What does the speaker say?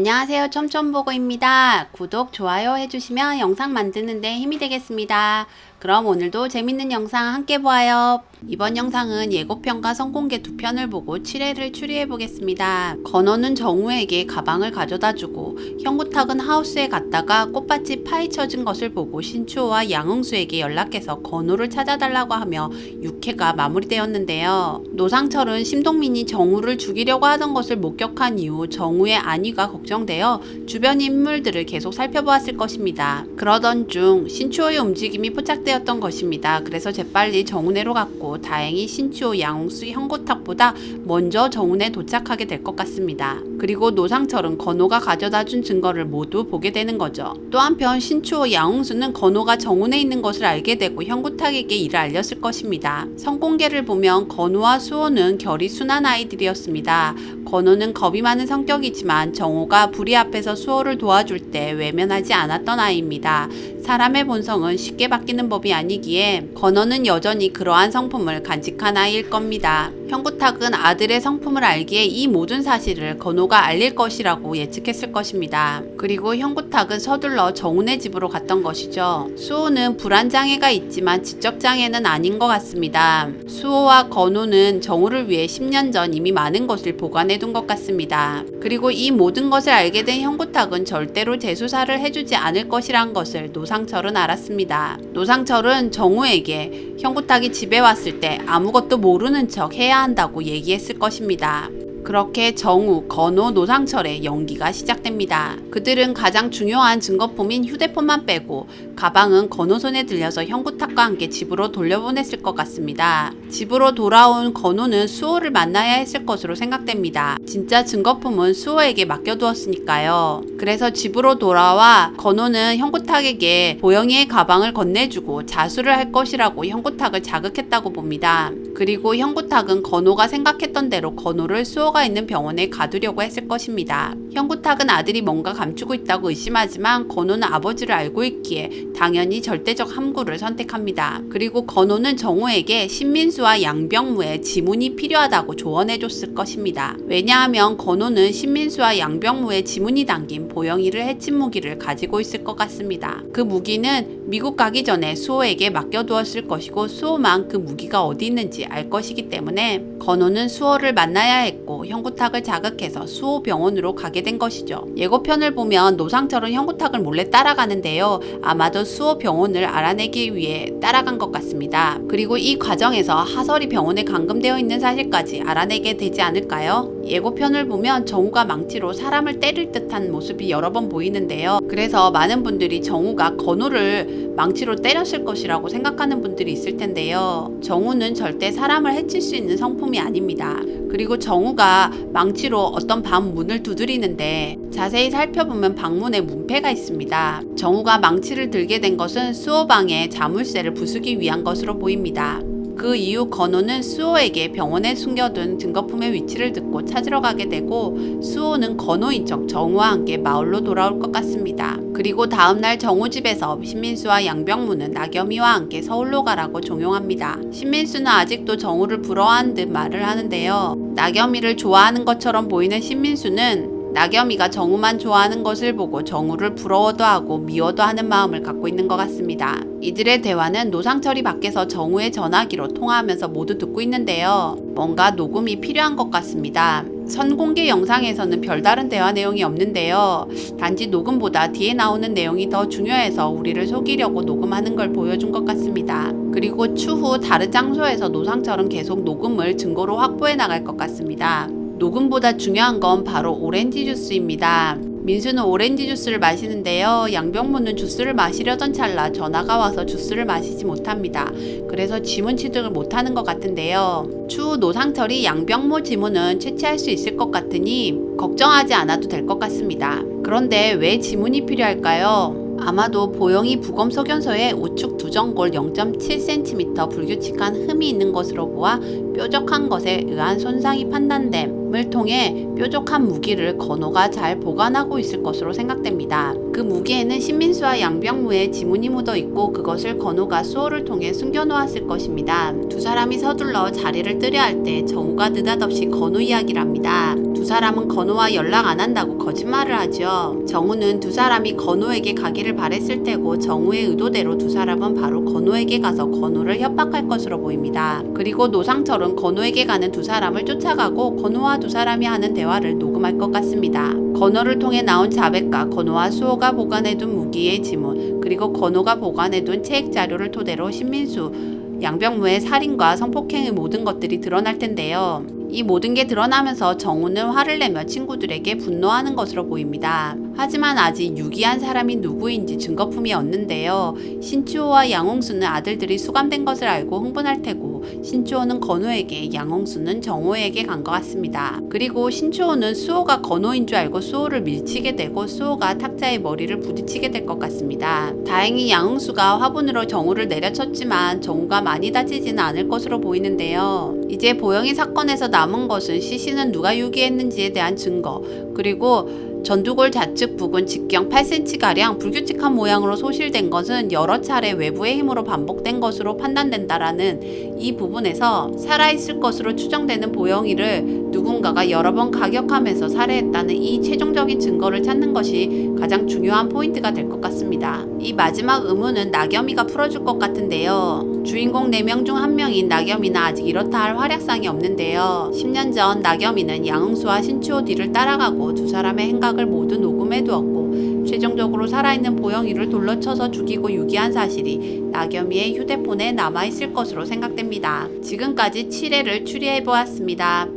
안녕하세요. 촘촘보고입니다. 구독, 좋아요 해주시면 영상 만드는데 힘이 되겠습니다. 그럼 오늘도 재밌는 영상 함께 보아요. 이번 영상은 예고편과 선공개 두 편을 보고 7회를 추리해 보겠습니다. 건호는 정우에게 가방을 가져다 주고 형구탁은 하우스에 갔다가 꽃밭이 파헤쳐진 것을 보고 신추호와 양흥수에게 연락해서 건호를 찾아달라고 하며 6회가 마무리되었는데요. 노상철은 심동민이 정우를 죽이려고 하던 것을 목격한 이후 정우의 안위가 걱정되어 주변 인물들을 계속 살펴보았을 것입니다. 그러던 중 신추호의 움직임이 포착 되었던 것입니다. 그래서 재빨리 정운회로 갔고 다행히 신추호, 양홍수, 형고탁보다 먼저 정운에 도착하게 될 것 같습니다. 그리고 노상철은 건호가 가져다 준 증거를 모두 보게 되는 거죠. 또 한편 신추호, 양홍수는 건호가 정운에 있는 것을 알게 되고 형고탁에게 이를 알렸을 것입니다. 성공개를 보면 건호와 수호는 결이 순한 아이들이었습니다. 건호는 겁이 많은 성격이지만 정호가 불의 앞에서 수호를 도와줄 때 외면하지 않았던 아이입니다. 사람의 본성은 쉽게 바뀌는 법이 아니기에 건호는 여전히 그러한 성품을 간직한 아이일 겁니다. 형구탁은 아들의 성품을 알기에 이 모든 사실을 건호가 알릴 것이라고 예측했을 것입니다. 그리고 형구탁은 서둘러 정훈의 집으로 갔던 것이죠. 수호는 불안장애가 있지만 지적장애는 아닌 것 같습니다. 수호와 건호는 정우를 위해 10년 전 이미 많은 것을 보관해 둔 것 같습니다. 그리고 이 모든 것을 알게 된 형구탁은 절대로 재수사를 해주지 않을 것이란 것을 노상 철은 알았습니다. 노상철은 정우에게 형구탁이 집에 왔을 때 아무것도 모르는 척 해야 한다고 얘기했을 것입니다. 그렇게 정우, 건호, 노상철의 연기가 시작됩니다. 그들은 가장 중요한 증거품인 휴대폰만 빼고 가방은 건호 손에 들려서 형구탁과 함께 집으로 돌려보냈을 것 같습니다. 집으로 돌아온 건호는 수호를 만나야 했을 것으로 생각됩니다. 진짜 증거품은 수호에게 맡겨두었으니까요. 그래서 집으로 돌아와 건호는 형구탁에게 보영이의 가방을 건네주고 자수를 할 것이라고 형구탁을 자극했다고 봅니다. 그리고 형구탁은 건호가 생각했던 대로 건호를 수호가 있는 병원에 가두려고 했을 것입니다. 형구탁은 아들이 뭔가 감추고 있다고 의심하지만 건호는 아버지를 알고 있기에 당연히 절대적 함구를 선택합니다. 그리고 건호는 정우에게 신민수와 양병무의 지문이 필요하다고 조언해줬을 것입니다. 왜냐하면 건호는 신민수와 양병무의 지문이 담긴 보영이를 해친 무기를 가지고 있을 것 같습니다. 그 무기는 미국 가기 전에 수호에게 맡겨두었을 것이고 수호만 그 무기가 어디 있는지 알 것이기 때문에 건호는 수호를 만나야 했고 형구탁을 자극해서 수호 병원으로 가게 된 것이죠. 예고편을 보면 노상철은 형구탁을 몰래 따라가는데요. 아마도 수호 병원을 알아내기 위해 따라간 것 같습니다. 그리고 이 과정에서 하설이 병원에 감금되어 있는 사실까지 알아내게 되지 않을까요? 예고편을 보면 정우가 망치로 사람을 때릴 듯한 모습이 여러 번 보이는데요. 그래서 많은 분들이 정우가 건우를 망치로 때렸을 것이라고 생각하는 분들이 있을 텐데요. 정우는 절대 사람을 해칠 수 있는 성품이 아닙니다. 그리고 정우가 망치로 어떤 방 문을 두드리는데 자세히 살펴보면 방문에 문패가 있습니다. 정우가 망치를 들게 된 것은 수호방의 자물쇠를 부수기 위한 것으로 보입니다. 그 이후 건호는 수호에게 병원에 숨겨둔 증거품의 위치를 듣고 찾으러 가게 되고 수호는 건호인 척 정우와 함께 마을로 돌아올 것 같습니다. 그리고 다음날 정우 집에서 신민수와 양병무는 나겸이와 함께 서울로 가라고 종용합니다. 신민수는 아직도 정우를 부러워하는 듯 말을 하는데요. 나겸이를 좋아하는 것처럼 보이는 신민수는 나겸이가 정우만 좋아하는 것을 보고 정우를 부러워도 하고 미워도 하는 마음을 갖고 있는 것 같습니다. 이들의 대화는 노상철이 밖에서 정우의 전화기로 통화하면서 모두 듣고 있는데요. 뭔가 녹음이 필요한 것 같습니다. 선공개 영상에서는 별다른 대화 내용이 없는데요. 단지 녹음보다 뒤에 나오는 내용이 더 중요해서 우리를 속이려고 녹음하는 걸 보여준 것 같습니다. 그리고 추후 다른 장소에서 노상철은 계속 녹음을 증거로 확보해 나갈 것 같습니다. 녹음보다 중요한 건 바로 오렌지 주스입니다. 민수는 오렌지 주스를 마시는데요. 양병무는 주스를 마시려던 찰나 전화가 와서 주스를 마시지 못합니다. 그래서 지문 취득을 못하는 것 같은데요. 추후 노상철이 양병무 지문은 채취할 수 있을 것 같으니 걱정하지 않아도 될 것 같습니다. 그런데 왜 지문이 필요할까요? 아마도 보영이 부검 소견서에 우측 두정골 0.7cm 불규칙한 흠이 있는 것으로 보아 뾰족한 것에 의한 손상이 판단됨을 통해 뾰족한 무기를 건호가 잘 보관하고 있을 것으로 생각됩니다. 그 무기에는 신민수와 양병무의 지문이 묻어 있고 그것을 건호가 수호를 통해 숨겨놓았을 것입니다. 두 사람이 서둘러 자리를 뜨려 할 때 정우가 느닷없이 건호 이야기를 합니다. 두두 사람은 건우와 연락 안 한다고 거짓말을 하죠. 정우는 두 사람이 건우에게 가기를 바랬을 테고 정우의 의도대로 두 사람은 바로 건우에게 가서 건우를 협박할 것으로 보입니다. 그리고 노상철은 건우에게 가는 두 사람을 쫓아가고 건우와 두 사람이 하는 대화를 녹음할 것 같습니다. 건우를 통해 나온 자백과 건우와 수호가 보관해둔 무기의 지문 그리고 건우가 보관해둔 체액 자료를 토대로 신민수 양병무의 살인과 성폭행의 모든 것들이 드러날 텐데요. 이 모든 게 드러나면서 정우는 화를 내며 친구들에게 분노하는 것으로 보입니다. 하지만 아직 유기한 사람이 누구인지 증거품이 없는데요. 신추호와 양홍수는 아들들이 수감된 것을 알고 흥분할 테고 신추호는 건우에게 양홍수는 정우에게 간 것 같습니다. 그리고 신추호는 수호가 건우인 줄 알고 수호를 밀치게 되고 수호가 탁자의 머리를 부딪히게 될 것 같습니다. 다행히 양홍수가 화분으로 정우를 내려쳤지만 정우가 많이 다치지는 않을 것으로 보이는데요. 이제 보영이 사건에서 남은 것은 시신은 누가 유기했는지에 대한 증거 그리고 전두골 좌측 부근 직경 8cm가량 불규칙한 모양으로 소실된 것은 여러 차례 외부의 힘으로 반복된 것으로 판단된다라는 이 부분에서 살아있을 것으로 추정되는 보영이를 누군가가 여러 번 가격하면서 살해했다는 이 최종적인 증거를 찾는 것이 가장 중요한 포인트가 될 것 같습니다. 이 마지막 의문은 나겸이가 풀어줄 것 같은데요. 주인공 4명 중한 명인 나겸이는 아직 이렇다 할 활약상이 없는데요. 10년 전 나겸이는 양흥수와 신추호 뒤를 따라가고 두 사람의 행각을 모두 녹음해 두었고 최종적으로 살아있는 보영이를 돌려쳐서 죽이고 유기한 사실이 나겸이의 휴대폰에 남아있을 것으로 생각됩니다. 지금까지 7회를 추리해 보았습니다.